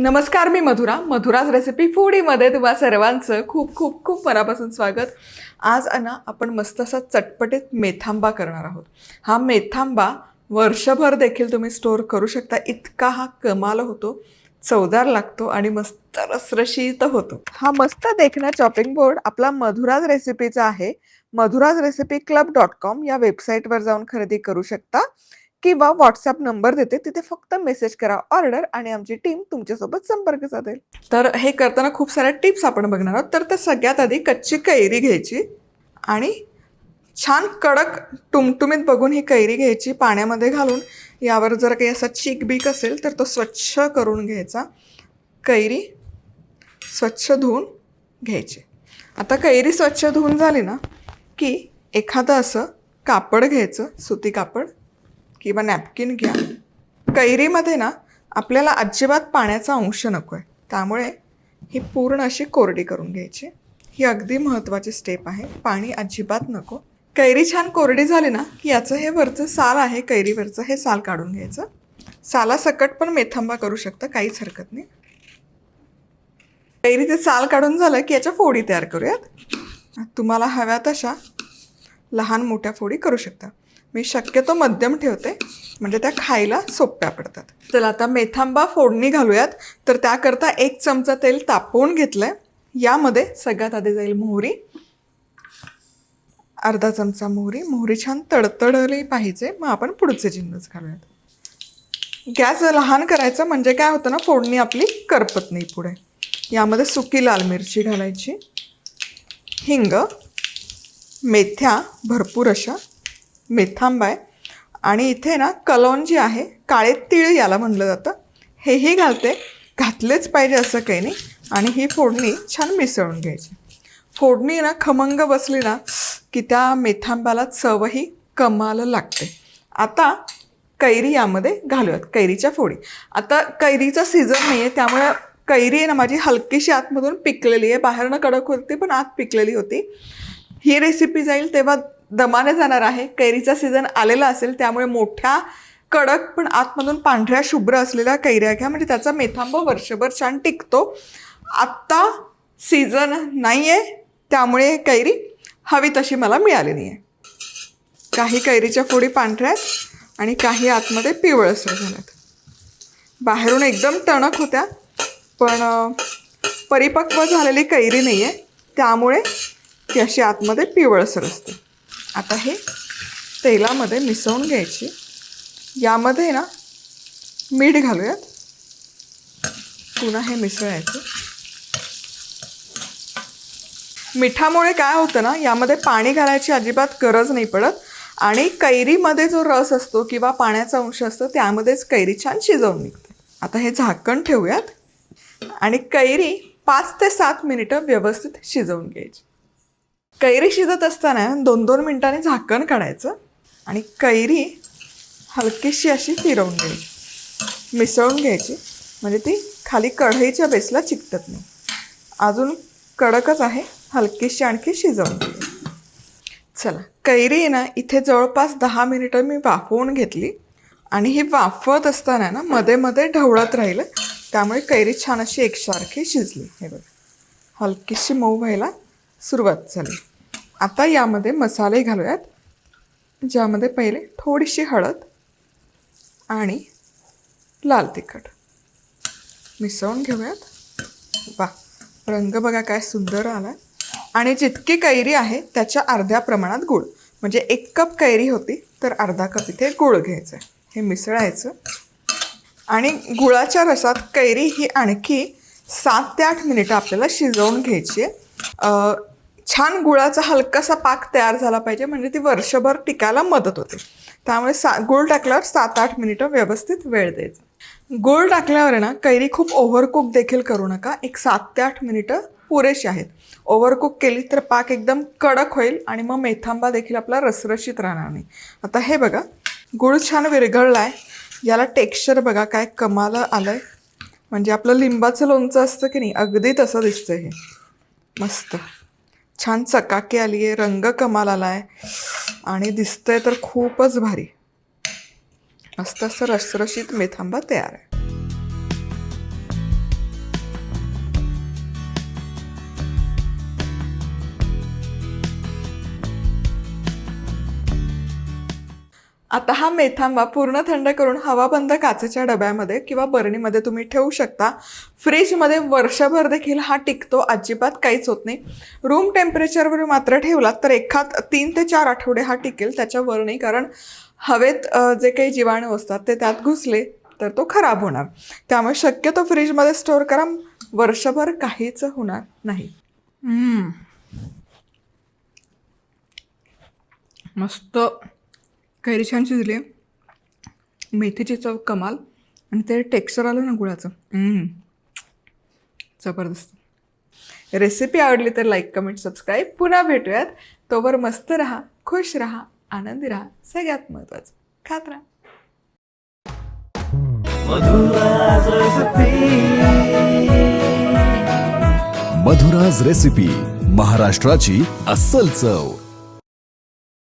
नमस्कार मी मधुरा. मधुराज रेसिपी फूडीमध्ये तुम्हा सर्वांचं खूप खूप खूप मनापासून स्वागत. आज ना आपण मस्त असा चटपटीत मेथांबा करणार आहोत. हा मेथांबा वर्षभर देखील तुम्ही स्टोअर करू शकता. इतका हा कमाल होतो चवदार लागतो आणि मस्त रसरशीत होतो. हा मस्त देखणा चॉपिंग बोर्ड आपला मधुराज रेसिपीचा आहे. Madhura's recipe club dot com या वेबसाईटवर जाऊन खरेदी करू शकता. किंवा व्हॉट्सअप नंबर देते तिथे फक्त मेसेज करा ऑर्डर आणि आमची टीम तुमच्यासोबत संपर्क साधेल. तर हे करताना खूप साऱ्या टिप्स आपण बघणार आहोत. तर त्या सगळ्यात आधी कच्ची कैरी घ्यायची आणि छान कडक टुमटुमीत बघून ही कैरी घ्यायची पाण्यामध्ये घालून. यावर जर काही असा चीक बीक असेल तर तो स्वच्छ करून घ्यायचा. कैरी स्वच्छ धुवून घ्यायची. आता कैरी स्वच्छ धुवून झाली ना की एखादं असं कापड घ्यायचं सुती कापड. किंवा नॅपकिन घ्या. कैरीमध्ये ना आपल्याला अजिबात पाण्याचा अंश नको आहे त्यामुळे ही पूर्ण अशी कोरडी करून घ्यायची. ही अगदी महत्त्वाची स्टेप आहे. पाणी अजिबात नको. कैरी छान कोरडी झाली ना की याचं हे वरचं साल आहे कैरीवरचं हे साल काढून घ्यायचं. सालासकट पण मेथांबा करू शकता काहीच हरकत नाही. कैरीचे साल काढून झालं की याच्या फोडी तयार करूयात. तुम्हाला हव्या तशा लहान मोठ्या फोडी करू शकता. मी शक्यतो मध्यम ठेवते. म्हणजे त्या खायला सोप्या पडतात. चला आता मेथांबा फोडणी घालूयात. तर त्याकरता एक चमचा तेल तापवून घेतलं आहे यामध्ये सगळ्यात आधी जाईल मोहरी. अर्धा चमचा मोहरी. मोहरी छान तडतडली पाहिजे. मग आपण पुढचे जिन्नस घालूयात. गॅस लहान करायचा म्हणजे काय होतं ना फोडणी आपली करपत नाही पुढे. यामध्ये सुकी लाल मिरची घालायची. हिंग मेथ्या भरपूर अशा. मेथांबा आहे. आणि इथे ना कलौंजी आहे काळे तीळ याला म्हणलं जातं. हेही घालते. घातलेच पाहिजे असं काही नाही. आणि ही फोडणी छान मिसळून घ्यायची. फोडणी ना खमंग बसली ना की त्या मेथांबाला चवही कमाल लागते. आता कैरी यामध्ये घालूयात. कैरीच्या फोडी. आता कैरीचा सीझन नाही आहे त्यामुळे कैरी आहे ना माझी हलकीशी आतमधून पिकलेली आहे. बाहेरनं कडक होती पण आत पिकलेली होती. ही रेसिपी जाईल तेव्हा दमाने जाणार आहे. कैरीचा सीझन आलेला असेल त्यामुळे मोठ्या कडक पण आतमधून पांढऱ्या शुभ्र असलेल्या कैऱ्या घ्या. म्हणजे त्याचा मेथांब वर्षभर छान टिकतो. आत्ता सीझन नाही आहे त्यामुळे कैरी हवी तशी मला मिळाली नाही आहे काही कैरीच्या फोडी पांढऱ्या आहेत आणि काही आतमध्ये पिवळसर झाल्यात बाहेरून एकदम टणक होत्या पण परिपक्व झालेली कैरी नाही आहे त्यामुळे ती अशी आतमध्ये पिवळसर असते. आता हे तेलामध्ये मिसळून घ्यायची. यामध्ये ना मीठ घालूयात. पुन्हा हे मिसळायचं. मिठामुळे काय होतं ना यामध्ये पाणी घालायची अजिबात गरज नाही पडत आणि कैरीमध्ये जो रस असतो किंवा पाण्याचा अंश असतो त्यामध्येच कैरी छान शिजवून निघते. आता हे झाकण ठेवूयात आणि कैरी पाच ते सात मिनिटं व्यवस्थित शिजवून घ्यायची. कैरी शिजत असताना दोन दोन मिनटांनी झाकण काढायचं आणि कैरी हलकीशी अशी फिरवून घ्यायची. मिसळून घ्यायची. म्हणजे ती खाली कढईच्या बेसला चिकटत नाही. अजून कडकच आहे. हलकीशी आणखी शिजवून घ्यायची. चला कैरी आहे ना इथे जवळपास दहा मिनिटं मी वाफवून घेतली. आणि ही वाफवत असताना ना मध्ये मध्ये ढवळत राहिलं. त्यामुळे कैरी छान अशी एकसारखी शिजली. हे बघा. हलकीशी मऊ व्हायला सुरुवात झाली. आता यामध्ये मसाले घालूयात ज्यामध्ये पहिले थोडीशी हळद आणि लाल तिखट मिसळून घेऊयात. वा रंग बघा काय सुंदर आला आणि जितकी कैरी आहे त्याच्या अर्ध्या प्रमाणात गुळ. म्हणजे एक कप कैरी होती तर अर्धा कप इथे गुळ घ्यायचं आहे हे मिसळायचं. आणि गुळाच्या रसात कैरी ही आणखी सात ते आठ मिनिटं आपल्याला शिजवून घ्यायची आहे. छान गुळाचा हलकासा पाक तयार झाला पाहिजे म्हणजे ती वर्षभर टिकायला मदत होते. त्यामुळे सा गुळ टाकल्यावर सात आठ मिनिटं व्यवस्थित वेळ द्यायचा. गुळ टाकल्यावर ना कैरी खूप ओव्हरकुक देखील करू नका. एक सात ते आठ मिनिटं पुरेशी आहेत. ओव्हरकुक केली तर पाक एकदम कडक होईल आणि मग मेथांबा देखील आपला रसरशीत राहणार नाही. आता हे बघा गुळ छान विरघळला आहे याला टेक्स्चर बघा काय कमाल आलं आहे म्हणजे आपलं लिंबाचं लोणचं असतं की नाही अगदी तसं दिसतं हे. मस्त. छान चकाकी आली आहे रंग कमाल आला आहे आणि दिसतंय तर खूपच भारी. मस्त असं रसरशीत मेथांबा तयार आहे. आता हा मेथांबा पूर्ण थंड करून हवाबंद काचेच्या डब्यामध्ये किंवा बरणीमध्ये तुम्ही ठेवू शकता. फ्रीजमध्ये वर्षभर देखील हा टिकतो अजिबात काहीच होत नाही. रूम टेम्परेचरवर मात्र ठेवलात तर एखाद तीन ते चार आठवडे हा टिकेल त्याच्यावर नाही कारण हवेत जे काही जीवाणू असतात ते त्यात घुसले तर तो खराब होणार. त्यामुळे शक्यतो फ्रीजमध्ये स्टोअर करा वर्षभर काहीच होणार नाही. मस्त. कैरी छान शिजली. मेथीची चव कमाल. आणि ते टेक्स्चर आलं ना गुळाचं. हम्म. जबरदस्त. रेसिपी आवडली तर लाईक कमेंट सबस्क्राईब पुन्हा भेटूयात. तोवर मस्त राहा खुश राहा आनंदी राहा. सगळ्यात महत्त्वाचं खात राहा. मधुराज रेसिपी महाराष्ट्राची अस्सल चव.